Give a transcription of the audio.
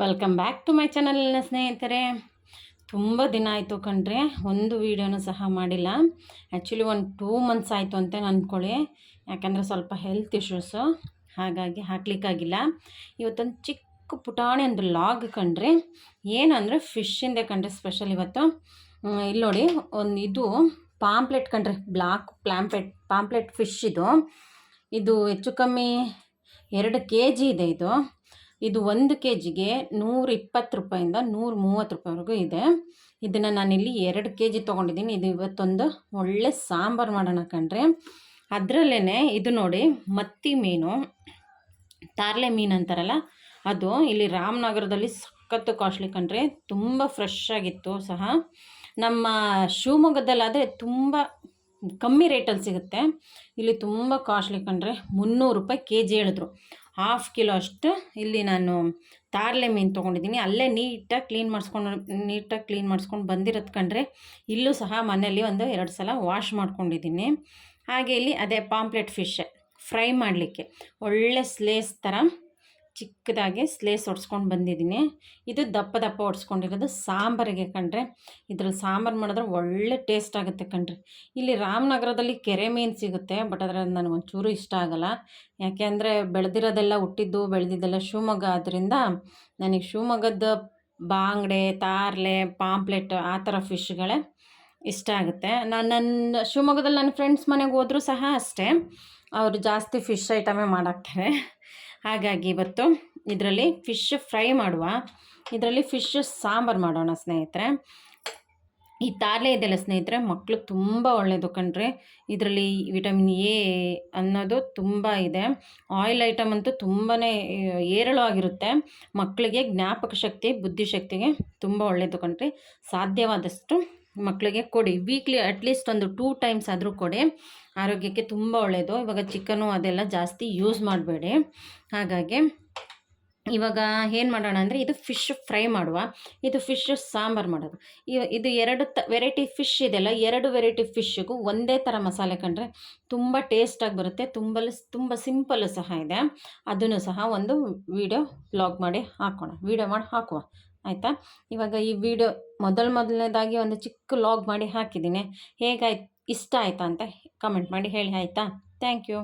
Welcome back to my channel ಸ್ನೇಹಿತರೆ. ತುಂಬ ದಿನ ಆಯಿತು ಕಂಡ್ರೆ ಒಂದು ವೀಡಿಯೋನು ಸಹ ಮಾಡಿಲ್ಲ. ಆ್ಯಕ್ಚುಲಿ ಒಂದು ಟೂ ಮಂತ್ಸ್ ಆಯಿತು ಅಂತ ಅಂದ್ಕೊಳ್ಳಿ ಯಾಕಂದರೆ ಸ್ವಲ್ಪ ಹೆಲ್ತ್ ಇಶ್ಯೂಸು ಹಾಗಾಗಿ ಹಾಕ್ಲಿಕ್ಕಾಗಿಲ್ಲ. ಇವತ್ತೊಂದು ಚಿಕ್ಕ ಪುಟಾಣಿ ಒಂದು ಲಾಗ್ ಕಂಡ್ರಿ ಏನಂದರೆ ಫಿಶ್ಶಿಂದೆ ಕಂಡ್ರಿ ಸ್ಪೆಷಲ್ ಇವತ್ತು. ಇಲ್ಲಿ ನೋಡಿ, ಒಂದು ಇದು ಪಾಂಪ್ಲೆಟ್ ಕಂಡ್ರಿ ಬ್ಲಾಕ್ ಪ್ಲಾಂಪ್ಲೆಟ್ ಪಾಂಪ್ಲೆಟ್ ಫಿಶ್ ಇದು. ಇದು ಹೆಚ್ಚು ಕಮ್ಮಿ ಎರಡು ಕೆ ಜಿ ಇದೆ ಇದು. ಇದು ಒಂದು ಕೆ ಜಿಗೆ ನೂರ ಇಪ್ಪತ್ತು ರೂಪಾಯಿಂದ ನೂರ ಮೂವತ್ತು ರೂಪಾಯಿವರೆಗೂ ಇದೆ. ಇದನ್ನು ನಾನಿಲ್ಲಿ ಎರಡು ಕೆ ಜಿ ತೊಗೊಂಡಿದ್ದೀನಿ. ಇದು ಇವತ್ತೊಂದು ಒಳ್ಳೆ ಸಾಂಬಾರು ಮಾಡೋಣ ಕಣ್ರಿ. ಅದರಲ್ಲೇ ಇದು ನೋಡಿ, ಮತ್ತಿ ಮೀನು, ತಾರ್ಲೆ ಮೀನು ಅಂತಾರಲ್ಲ, ಅದು ಇಲ್ಲಿ ರಾಮನಗರದಲ್ಲಿ ಸಖತ್ತು ಕಾಸ್ಟ್ಲಿ ಕಣ್ರಿ. ತುಂಬ ಫ್ರೆಶ್ ಆಗಿತ್ತು ಸಹ. ನಮ್ಮ ಶಿವಮೊಗ್ಗದಲ್ಲಾದರೆ ತುಂಬ ಕಮ್ಮಿ ರೇಟಲ್ಲಿ ಸಿಗುತ್ತೆ. ಇಲ್ಲಿ ತುಂಬ ಕಾಸ್ಟ್ಲಿ ಕಂಡ್ರೆ ಮುನ್ನೂರು ರೂಪಾಯಿ ಕೆ ಜಿ ಹೇಳಿದ್ರು. ಹಾಫ್ ಕಿಲೋ ಅಷ್ಟು ಇಲ್ಲಿ ನಾನು ತಾರ್ಲೆ ಮೀನು ತೊಗೊಂಡಿದ್ದೀನಿ. ಅಲ್ಲೇ ನೀಟಾಗಿ ಕ್ಲೀನ್ ಮಾಡಿಸ್ಕೊಂಡು, ನೀಟಾಗಿ ಕ್ಲೀನ್ ಮಾಡಿಸ್ಕೊಂಡು ಬಂದಿರೋದು ಕಂಡ್ರೆ ಇಲ್ಲೂ ಸಹ ಮನೆಯಲ್ಲಿ ಒಂದು ಎರಡು ಸಲ ವಾಶ್ ಮಾಡ್ಕೊಂಡಿದ್ದೀನಿ. ಹಾಗೆ ಇಲ್ಲಿ ಅದೇ ಪಾಂಪ್ಲೆಟ್ ಫಿಶ್ ಫ್ರೈ ಮಾಡಲಿಕ್ಕೆ. ಒಳ್ಳೆ ಸ್ಲೇಸ್ ಥರ ಚಿಕ್ಕದಾಗಿ ಸ್ಲೇಸ್ ಹೊಡ್ಸ್ಕೊಂಡು ಬಂದಿದ್ದೀನಿ. ಇದು ದಪ್ಪ ದಪ್ಪ ಹೊಡ್ಸ್ಕೊಂಡಿರೋದು ಸಾಂಬಾರಿಗೆ ಕಂಡ್ರೆ ಇದ್ರಲ್ಲಿ ಸಾಂಬಾರು ಮಾಡಿದ್ರೆ ಒಳ್ಳೆ ಟೇಸ್ಟ್ ಆಗುತ್ತೆ ಕಣ್ರಿ. ಇಲ್ಲಿ ರಾಮನಗರದಲ್ಲಿ ಕೆರೆ ಮೀನು ಸಿಗುತ್ತೆ ಬಟ್ ಅದರಲ್ಲಿ ನನಗೆ ಒಂಚೂರು ಇಷ್ಟ ಆಗಲ್ಲ. ಯಾಕೆ ಅಂದರೆ ಬೆಳೆದಿರೋದೆಲ್ಲ ಹುಟ್ಟಿದ್ದು, ಬೆಳೆದಿದ್ದೆಲ್ಲ ಶಿವಮೊಗ್ಗ ಆದ್ದರಿಂದ ನನಗೆ ಶಿವಮೊಗ್ಗದ ಬಾಂಗ್ಡೆ, ತಾರ್ಲೆ, ಪಾಂಪ್ಲೆಟ್ ಆ ಥರ ಫಿಶ್ಗಳೇ ಇಷ್ಟ ಆಗುತ್ತೆ. ನಾನು ನನ್ನ ಶಿವಮೊಗ್ಗದಲ್ಲಿ ನನ್ನ ಫ್ರೆಂಡ್ಸ್ ಮನೆಗೆ ಹೋದರೂ ಸಹ ಅಷ್ಟೇ. ಅವರು ಜಾಸ್ತಿ ಫಿಶ್ ಐಟಮೇ ಮಾಡಾಕ್ತಾರೆ. ಹಾಗಾಗಿ ಇವತ್ತು ಇದರಲ್ಲಿ ಫಿಶ್ ಫ್ರೈ ಮಾಡುವ. ಇದರಲ್ಲಿ ಫಿಶ್ ಸಾಂಬಾರು ಮಾಡೋಣ ಸ್ನೇಹಿತರೆ. ಈ ತಾರಲೆ ಇದೆಯಲ್ಲ ಸ್ನೇಹಿತರೆ ಮಕ್ಕಳು ತುಂಬ ಒಳ್ಳೆಯದು ಕಣ್ರಿ. ಇದರಲ್ಲಿ ವಿಟಮಿನ್ ಎ ಅನ್ನೋದು ತುಂಬ ಇದೆ. ಆಯಿಲ್ ಐಟಮ್ ಅಂತೂ ತುಂಬಾ ಏರಳವಾಗಿರುತ್ತೆ ಮಕ್ಕಳಿಗೆ ಜ್ಞಾಪಕ ಶಕ್ತಿ, ಬುದ್ಧಿಶಕ್ತಿಗೆ ತುಂಬ ಒಳ್ಳೆಯದು ಕಣ್ರಿ. ಸಾಧ್ಯವಾದಷ್ಟು ಮಕ್ಕಳಿಗೆ ಕೊಡಿ. ವೀಕ್ಲಿ ಅಟ್ಲೀಸ್ಟ್ ಒಂದು ಟೂ ಟೈಮ್ಸ್ ಆದರೂ ಕೊಡಿ. ಆರೋಗ್ಯಕ್ಕೆ ತುಂಬ ಒಳ್ಳೆಯದು ಇವಾಗ ಚಿಕನು ಅದೆಲ್ಲ ಜಾಸ್ತಿ ಯೂಸ್ ಮಾಡಬೇಡಿ. ಹಾಗಾಗಿ ಇವಾಗ ಏನು ಮಾಡೋಣ ಅಂದರೆ ಇದು ಫಿಶ್ ಫ್ರೈ ಮಾಡುವ. ಇದು ಫಿಶ್ ಸಾಂಬಾರು ಮಾಡೋದು. ಇವ ಇದು ಎರಡು ತ ವೆರೈಟಿ ಫಿಶ್ ಇದೆಲ್ಲ ಎರಡು ವೆರೈಟಿ ಫಿಶ್ಗೂ ಒಂದೇ ಥರ ಮಸಾಲೆ ಕಂಡ್ರೆ ತುಂಬ ಟೇಸ್ಟಾಗಿ ಬರುತ್ತೆ. ತುಂಬ ತುಂಬ ಸಿಂಪಲ್ಲು ಸಹ ಇದೆ. ಅದನ್ನು ಸಹ ಒಂದು ವಿಡಿಯೋ ಬ್ಲಾಗ್ ಮಾಡಿ ಹಾಕೋಣ. ವಿಡಿಯೋ ಮಾಡಿ ಹಾಕುವ. ಆಯಿತಾ? ಇವಾಗ ಈ ವಿಡಿಯೋ ಮೊದಲು ಮೊದಲನೇದಾಗಿ ಒಂದು ಚಿಕ್ಕ ಲಾಗ್ ಮಾಡಿ ಹಾಕಿದ್ದೀನಿ ಹೇಗಾಯ್ತು, ಇಷ್ಟ ಆಯಿತಾ ಅಂತ ಕಮೆಂಟ್ ಮಾಡಿ ಹೇಳಿ, ಆಯಿತಾ? Thank you